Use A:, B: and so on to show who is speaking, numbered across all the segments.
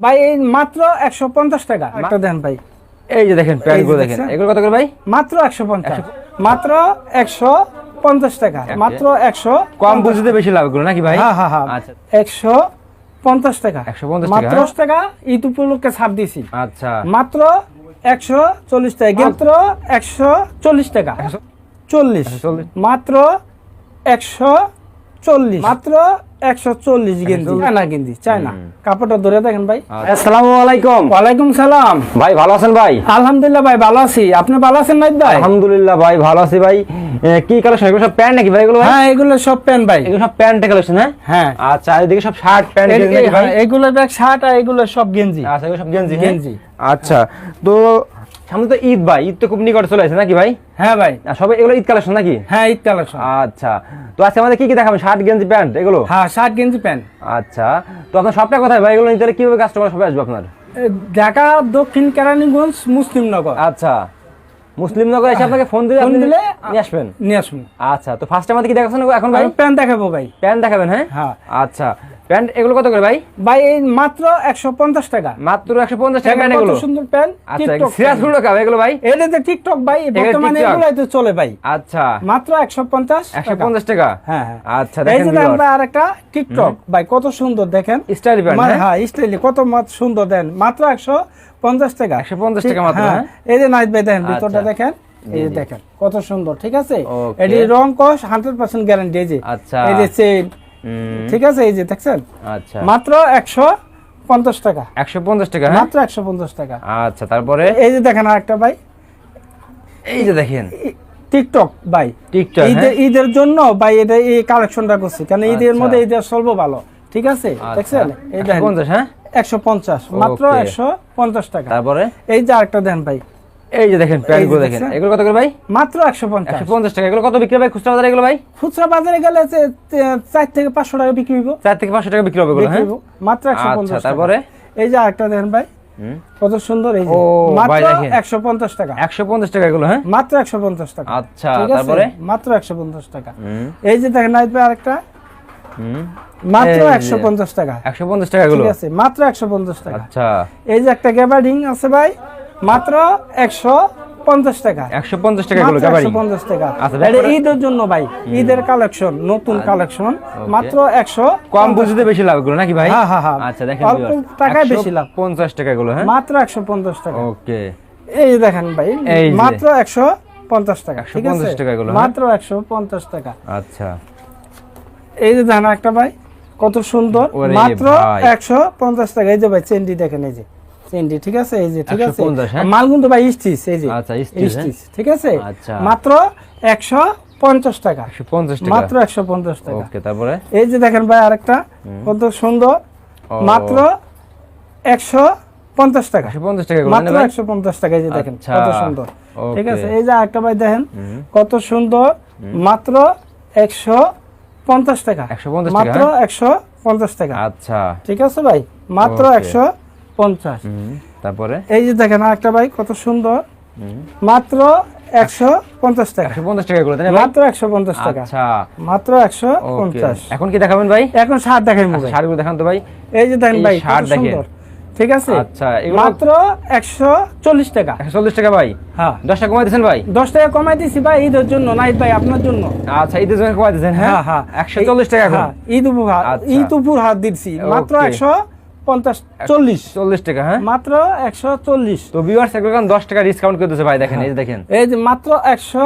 A: ভাই এই মাত্র একশো পঞ্চাশ টাকা একটা দেন ভাই।
B: এই যে দেখেন দেখেন। এগুলো কত করে ভাই?
A: মাত্র একশো পঞ্চাশ। মাত্র একশো পঞ্চাশ টাকা। মাত্র একশো
B: কম বুঝতে বেশি লাভ এগুলো নাকি ভাই?
A: হ্যাঁ হ্যাঁ হ্যাঁ।
B: আচ্ছা।
A: একশো পঞ্চাশ টাকা।
B: 150 টাকা,
A: মাত্র? দশ টাকা ঈদ উপলক্ষে ছাড় দিছি
B: আচ্ছা।
A: মাত্র একশো চল্লিশ টাকা। মাত্র একশো চল্লিশ টাকা। চল্লিশ।
B: 140
A: মাত্র একশো চল্লিশ। মাত্র একশো চল্লিশ গেঞ্জি। চায়না গেঞ্জি চায়না। কাপড়টা ধরে দেখেন ভাই।
B: আচ্ছা। আসসালামু আলাইকুম।
A: ওয়ালাইকুম সালাম।
B: ভাই ভালো আছেন ভাই?
A: আলহামদুলিল্লাহ ভাই ভালো আছি। আপনি ভালো আছেন নাইদ ভাই?
B: আলহামদুলিল্লাহ ভাই ভালো আছি ভাই। কি কালেকশন এগুলো সব প্যান্ট নাকি ভাই এগুলো
A: হ্যাঁ এগুলো সব প্যান্ট ভাই।
B: এগুলো সব প্যান্টের কালেকশন হ্যাঁ?
A: হ্যাঁ।
B: আচ্ছা এদিকে সব শার্ট প্যান্ট
A: হ্যাঁ, এগুলো ব্যাগ শার্ট আর এগুলো সব গেঞ্জি।
B: আচ্ছা এগুলো সব গেঞ্জি হ্যাঁ?
A: গেঞ্জি।
B: আচ্ছা তো সামনে তো ঈদ ভাই ঈদ তো খুব নিকট চলে আসে নাকি ভাই?
A: হ্যাঁ ভাই।
B: আর সবাই এগুলো ঈদ কালেকশন নাকি?
A: হ্যাঁ ঈদ কালেকশন।
B: আচ্ছা তো আজকে আমাদের কি কি দেখাবেন? শার্ট গেঞ্জি প্যান্ট এগুলো?
A: হ্যাঁ শার্ট গেঞ্জি প্যান্ট।
B: আচ্ছা তো আপনার সবটা কোথায় ভাই? এগুলো নিতে কীভাবে কাস্টমার সবাই আসবে আপনার?
A: ঢাকা দক্ষিণ কেরানীগঞ্জ মুসলিমনগর।
B: আচ্ছা। মুসলিম নগর এসে আপনাকে ফোন দিলে আপনি
A: দিলে
B: নিয়ে আসবেন?
A: নিয়ে আসুন।
B: আচ্ছা তো ফার্স্ট আমাদের কি দেখাচ্ছেন এখন ভাই?
A: প্যান্ট দেখাবো ভাই।
B: প্যান্ট দেখাবেন হ্যাঁ?
A: হ্যাঁ।
B: আচ্ছা প্যান্ট এগুলো কত করে ভাই?
A: ভাই এই মাত্র একশো পঞ্চাশ টাকা।
B: মাত্র একশো পঞ্চাশ টাকা প্যান্ট এগুলো?
A: সুন্দর প্যান্ট
B: আচ্ছা সিরিয়াসগুলো কাবে এগুলো ভাই?
A: এটা তো টিকটক ভাই বর্তমানে? এগুলাই তো চলে ভাই।
B: আচ্ছা।
A: মাত্র একশো পঞ্চাশ
B: একশো পঞ্চাশ টাকা?
A: হ্যাঁ হ্যাঁ।
B: আচ্ছা
A: এই
B: দেখেন
A: যে দেখেন ভাই আরেকটা টিকটক। ভাই কত সুন্দর দেখেন।
B: স্টাইল প্যান্ট হ্যাঁ?
A: হ্যাঁ স্টাইলি কত সুন্দর দেন। মাত্র একশো পঞ্চাশ টাকা।
B: 150 টাকা মাত্র, হ্যাঁ?
A: এই যে নাইট ভাই দেখেন ভিতরটা
B: আচ্ছা।
A: দেখেন এই যে। দেখেন কত সুন্দর ঠিক আছে? এটি রং কস হান্ড্রেড পার্সেন্ট গ্যারান্টি এই যে।
B: আচ্ছা।
A: এই যে চেন ঠিক আছে এই যে দেখছেন?
B: আচ্ছা।
A: মাত্র একশো পঞ্চাশ টাকা।
B: একশো পঞ্চাশ টাকা হ্যাঁ?
A: মাত্র একশো পঞ্চাশ টাকা।
B: আচ্ছা তারপরে?
A: এই যে দেখেন আরেকটা ভাই।
B: এই যে দেখেন।
A: টিকটক ভাই।
B: টিকটক
A: ঈদের ঈদের জন্য ভাই এটা এই কালেকশনটা করছি। কারণ ঈদের
B: আচ্ছা।
A: মধ্যে ঈদের সর্ব ভালো ঠিক আছে? দেখছেন? এই দেখেন।
B: পঞ্চাশ হ্যাঁ?
A: একশো পঞ্চাশ মাত্র
B: Okay.
A: একশো পঞ্চাশ টাকা।
B: তারপরে?
A: এই যে আরেকটা দেন ভাই।
B: এই যে দেখেন প্যান্ট দেখেন। এগুলো কত করে ভাই?
A: মাত্র একশো পঞ্চাশ।
B: একশো পঞ্চাশ টাকা। এগুলো কত বিক্রি হবে খুচরা বাজারে এগুলো ভাই?
A: খুচরা বাজারে গেলে যে, থেকে পাঁচশো টাকা বিক্রি হইব।
B: চার থেকে পাঁচশো টাকা বিক্রি হবে এগুলো হ্যাঁ?
A: মাত্র একশো
B: আচ্ছা,
A: পঞ্চাশ
B: তারপরে?
A: এই যে আরেকটা দেন ভাই। কত সুন্দর এই যে। মাত্র
B: দেখেন।
A: একশো পঞ্চাশ টাকা।
B: একশো পঞ্চাশ টাকা এগুলো হ্যাঁ?
A: মাত্র একশো পঞ্চাশ টাকা।
B: আচ্ছা, তারপরে?
A: মাত্র একশো পঞ্চাশ টাকা। এই যে দেখেন নাইট ভাই আরেকটা। মাত্র
B: এই যে।
A: একশো পঞ্চাশ টাকা
B: একশো পঞ্চাশ টাকা এগুলো
A: ঠিক আছে মাত্র একশো পঞ্চাশ টাকা
B: আচ্ছা
A: এই যে একটা গ্যাবার্ডিং আছে ভাই মাত্র একশো পঞ্চাশ টাকা
B: একশো পঞ্চাশ টাকা এগুলো
A: মাত্র 150 টাকা
B: আচ্ছা,
A: এটা ঈদের জন্য ভাই ঈদের কালেকশন নতুন কালেকশন মাত্র একশো
B: কম বুঝতে বেশি লাভ এগুলো নাকি ভাই
A: হ্যাঁ, হ্যাঁ, হ্যাঁ।
B: আচ্ছা দেখেন
A: অল্প টাকায় বেশি লাভ।
B: পঞ্চাশ টাকা এগুলো হ্যাঁ
A: মাত্র একশো পঞ্চাশ টাকা
B: ওকে
A: এই দেখেন ভাই মাত্র একশো পঞ্চাশ টাকা ঠিক
B: 150 টাকা এগুলো, হ্যাঁ?
A: মাত্র একশো পঞ্চাশ টাকা
B: আচ্ছা
A: এই যে দেখেন একটা ভাই কত সুন্দর মাত্র। একশো পঞ্চাশ টাকা। এই যে ভাই চেন্ডি দেখেন এই যে। চেন্ডি ঠিক আছে? এই যে ঠিক আছে?
B: 150, হ্যাঁ?
A: মাল কিন্তু ভাই স্টিচ এই যে।
B: আচ্ছা, হ্যাঁ?
A: ঠিক আছে?
B: আচ্ছা।
A: মাত্র একশো পঞ্চাশ টাকা। মাত্র একশো পঞ্চাশ টাকা।
B: ওকে তারপরে?
A: এই যে দেখেন ভাই আরেকটা। কত সুন্দর। মাত্র একশো পঞ্চাশ টাকা।
B: পঞ্চাশ টাকা
A: মাত্র একশো পঞ্চাশ টাকা। এই যে দেখেন
B: আচ্ছা,
A: কত সুন্দর। ঠিক আছে? এই যে আরেকটা ভাই দেখেন কত সুন্দর। মাত্র একশো পঞ্চাশ টাকা।
B: 150 টাকা,
A: মাত্র
B: হ্যাঁ?
A: একশো পঞ্চাশ টাকা।
B: আচ্ছা।
A: ঠিক আছে ভাই? মাত্র একশো পঞ্চাশ।
B: তারপরে?
A: এই যে দেখেন আরেকটা ভাই কত সুন্দর। মাত্র একশো পঞ্চাশ টাকা।
B: পঞ্চাশ টাকা ভাই?
A: মাত্র একশো পঞ্চাশ টাকা।
B: আচ্ছা।
A: মাত্র একশো পঞ্চাশ।
B: এখন কি দেখাবেন ভাই?
A: এখন সার দেখাই
B: আচ্ছা,
A: মুখে
B: দেখান তো ভাই।
A: এই যে দেখেন ভাই সার
B: দেখেন।
A: ঠিক আছে?
B: আচ্ছা,
A: মাত্র একশো চল্লিশ টাকা।
B: চল্লিশ টাকা ভাই?
A: হ্যাঁ।
B: দশ টাকা কমাই দিচ্ছেন ভাই?
A: দশ টাকা কমাই দিছি ভাই ঈদের জন্য নাইট ভাই আপনার জন্য।
B: আচ্ছা ঈদের জন্য কমাই দিচ্ছেন হ্যাঁ হ্যাঁ। একশো চল্লিশ টাকা
A: হ্যাঁ, ঈদ উপহার
B: আচ্ছা।
A: ঈদ উপহার দিচ্ছি। মাত্র একশো পঞ্চাশ চল্লিশ।
B: চল্লিশ টাকা হ্যাঁ?
A: মাত্র একশো চল্লিশ।
B: তো দশ টাকা ডিসকাউন্ট করে দিচ্ছে ভাই দেখেন এই দেখেন।
A: এই যে মাত্র একশো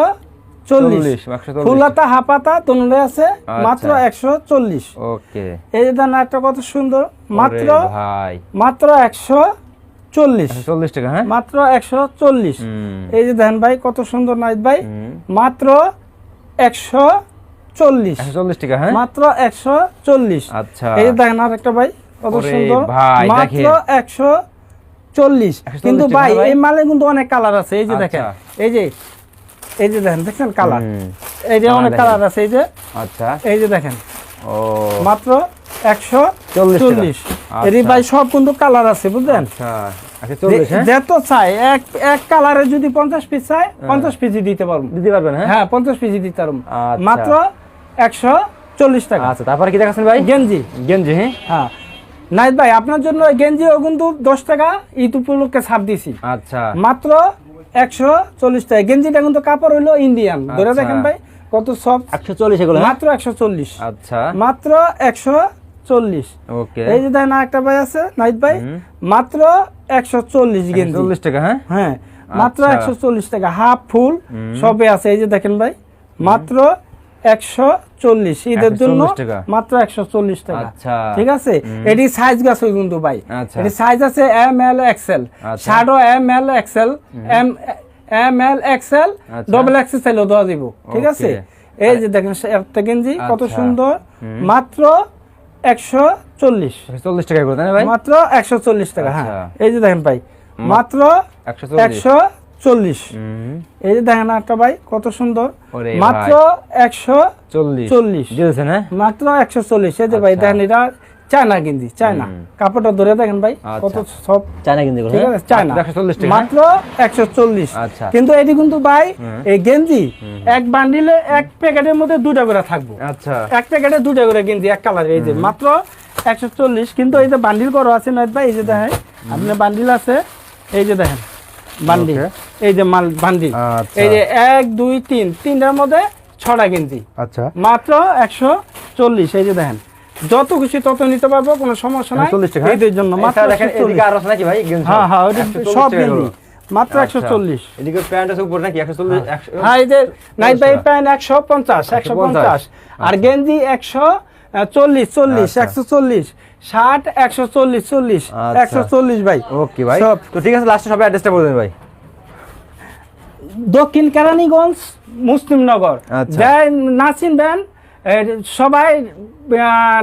A: চল্লিশ। ফুলাতা হাপাতা তনুরে আছে মাত্র একশো চল্লিশ।
B: ওকে।
A: এই যে দেখেন কত সুন্দর। মাত্র মাত্র একশো চল্লিশ।
B: চল্লিশ টাকা হ্যাঁ?
A: মাত্র একশো চল্লিশ। এই যে দেখেন ভাই কত সুন্দর নাইট ভাই। মাত্র একশো চল্লিশ।
B: চল্লিশ টাকা হ্যাঁ?
A: মাত্র একশো চল্লিশ।
B: আচ্ছা।
A: এই যে দেখেন আর একটা ভাই কত সুন্দর। মাত্র একশো চল্লিশ। কিন্তু ভাই? এই মালে কিন্তু অনেক কালার আছে। এই যে দেখেন
B: আচ্ছা।
A: এই যে এই যে দেখেন দেখছেন কালার এই যে
B: হ্যাঁ,
A: অনেক কালার আছে এই যে?
B: আচ্ছা।
A: এই যে দেখেন।
B: ও।
A: মাত্র একশো চল্লিশ
B: আচ্ছা।
A: এর ভাই সব কিন্তু কালার আছে বুঝলেন?
B: আচ্ছা। চল্লিশ হ্যাঁ?
A: যত চাই এক এক কালারে যদি পঞ্চাশ পিস চাই পঞ্চাশ পিসই দিতে পারব।
B: দিতে পারবেন হ্যাঁ?
A: হ্যাঁ পঞ্চাশ পিসই দিতে পারব।
B: আচ্ছা।
A: মাত্র একশো চল্লিশ টাকা।
B: আচ্ছা তারপরে কি দেখাচ্ছেন ভাই?
A: গেঞ্জি।
B: গেঞ্জি হ্যাঁ?
A: হ্যাঁ। নাইত ভাই আপনার জন্য গেঞ্জিও কিন্তু দশ টাকা ঈদ উপলক্ষে ছাড় দিছি।
B: আচ্ছা।
A: মাত্র একশো চল্লিশ টাকা গেঞ্জিটা কিন্তু কাপড় হইল ইন্ডিয়ান ধরে
B: আচ্ছা।
A: দেখেন ভাই কত সব
B: একশো চল্লিশ এগুলো হ্যাঁ?
A: মাত্র একশো চল্লিশ।
B: আচ্ছা।
A: মাত্র একশো চল্লিশ।
B: ওকে।
A: এই যে না একটা ভাই আছে নাইট ভাই। মাত্র একশো চল্লিশ গেঞ্জি।
B: চল্লিশ টাকা হ্যাঁ?
A: হ্যাঁ মাত্র
B: আচ্ছা।
A: একশো চল্লিশ টাকা হাফ ফুল সবে আছে। এই যে দেখেন ভাই মাত্র একশো চল্লিশ। ঈদের জন্য মাত্র একশো চল্লিশ টাকা। ঠিক আছে? এটি সাইজ গাছ কিন্তু ভাই। এটি সাইজ আছে M L XL. M L XL M M L XL. Double XL চাইলেও দেওয়া দিব ঠিক আছে? এই যে দেখেন একটা গেঞ্জি কত
B: আচ্ছা।
A: সুন্দর। মাত্র একশো চল্লিশ।
B: চল্লিশ টাকা করে ভাই?
A: মাত্র একশো চল্লিশ টাকা হ্যাঁ।
B: আচ্ছা।
A: এই যে দেখেন ভাই মাত্র
B: একশো চল্লিশ।
A: এই যে দেখেন একটা ভাই কত সুন্দর। মাত্র একশো
B: চল্লিশ।
A: চল্লিশ।
B: হ্যাঁ?
A: মাত্র একশো চল্লিশ। এই যে ভাই
B: আচ্ছা।
A: দেখেন এটা চায়না কিনছি চায়না। কাপড়টা ধরে দেখেন ভাই কত
B: আচ্ছা।
A: সব।
B: চায়না কিন্তু
A: ঠিক আছে চায়না।
B: চল্লিশ হ্যাঁ?
A: মাত্র একশো চল্লিশ।
B: আচ্ছা।
A: কিন্তু এটি কিন্তু ভাই এই গেঞ্জি এক বান্ডিলে এক প্যাকেটের মধ্যে দুটা করে থাকব।
B: আচ্ছা।
A: এক প্যাকেটে দুটা করে গেঞ্জি এক কালার এই যে মাত্র একশো চল্লিশ। কিন্তু এই যে বান্ডিল করা আছে নয় ভাই এই যে দেখেন আপনার বান্ডিল আছে এই যে দেখেন।
B: Okay.
A: এই যে মাল বান্ডিল।
B: আচ্ছা।
A: এই যে এক দুই তিন তিনটার মধ্যে ছটা গেঞ্জি।
B: আচ্ছা।
A: মাত্র একশো চল্লিশ এই যে দেখেন। যত খুশি তত নিতে পারব কোনো সমস্যা নাই।
B: চল্লিশ টাকা
A: এইদের জন্য মাত্র
B: এছাড়া দেখেন
A: 140
B: এদিকে আরও আছে নাকি ভাই? গেঞ্জি
A: হ্যাঁ হ্যাঁ সব গেঞ্জি। মাত্র একশো
B: আচ্ছা।
A: চল্লিশ।
B: এদিকে প্যান্ট আছে উপরে নাকি? একশো চল্লিশ
A: হ্যাঁ। এই যে নাইট বাই প্যান্ট একশো পঞ্চাশ একশো পঞ্চাশ। আর গেঞ্জি একশো চল্লিশ চল্লিশ
B: আচ্ছা।
A: একশো চল্লিশ। ষাট একশো চল্লিশ চল্লিশ
B: আচ্ছা।
A: একশো চল্লিশ ভাই
B: ওকে ভাই
A: সব।
B: তো ঠিক আছে লাস্টে সবাই অ্যাড্রেসটা বলে দেন ভাই
A: দক্ষিণ কেরানীগঞ্জ মুসলিমনগর
B: আচ্ছা।
A: যাই না চিনবেন এ, সবাই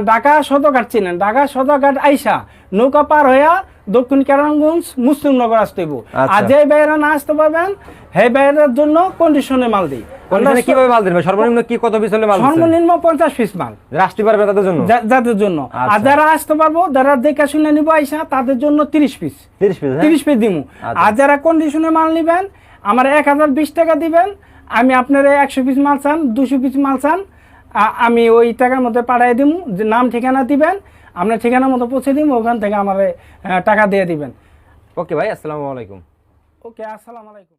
A: ঢাকা সদরঘাট চিনেন ঢাকা সদরঘাট আইসা নৌকা পার হইয়া দক্ষিণ কেরানীগঞ্জ মুসলিমনগর আসতে।
B: আচ্ছা।
A: আর যে বাইরা না আসতে পারবেন সেই বাইরের জন্য কন্ডিশনে মাল দিই
B: কন্ডিশনে কীভাবে মাল ভাই? সর্বনিম্ন কি কত পিস হলে মাল
A: সর্বনিম্ন পঞ্চাশ পিস মাল।
B: যারা পারবে তাদের জন্য?
A: যাদের জন্য। আর
B: আচ্ছা।
A: যারা আসতে পারব যারা দেখে শুনে নিবো আইসা তাদের জন্য তিরিশ পিস।
B: তিরিশ পিস হ্যাঁ?
A: তিরিশ পিস দিব
B: আচ্ছা।
A: আর যারা কন্ডিশনে মাল নিবেন আমার এক হাজার বিশ টাকা দিবেন আমি আপনার একশো পিস মাল চান দুশো পিস মাল চান আমি ওই টাকার মধ্যে পাঠাই দিব যে নাম ঠিকানা দিবেন আপনার ঠিকানা মতো পৌঁছে দিব ওখান থেকে আমার টাকা দিয়ে দিবেন।
B: ওকে ভাই আসসালামু আলাইকুম।
A: ওকে আসসালামু আলাইকুম।